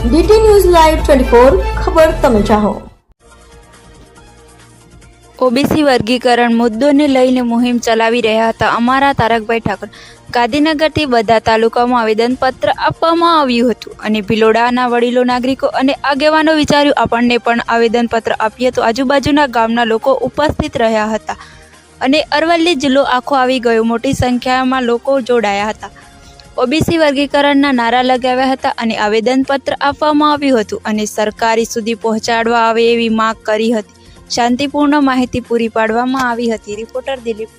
DT news live twenty four ખબર તમે ચાહો. OBC વર્ગીકરણ મુદ્દોને લઈને મુહિમ ચલાવી રહ્યા હતા અમારા તારકભાઈ ઠાકોર. ગાંધીનગરથી બધા તાલુકામાં આવેદનપત્ર આપવામાં આવ્યું હતું અને ભિલોડાના વડીલો, નાગરિકો અને આગેવાનો વિચાર્યું આપણને પણ આવેદનપત્ર આપીએ તો આજુબાજુના ગામના લોકો ઉપસ્થિત રહ્યા હતા. અને અરવલ્લી જિલ્લો આખો આવી ગયો. મોટી સંખ્યામાં લોકો જોડાયા હતા. ઓબીસી વર્ગીકરણના નારા લગાવ્યા હતા અને આવેદનપત્ર આપવામાં આવ્યું હતું અને સરકારી સુધી પહોંચાડવા આવે એવી માંગ કરી હતી. શાંતિપૂર્ણ માહિતી પૂરી પાડવામાં આવી હતી. રિપોર્ટર દિલીપ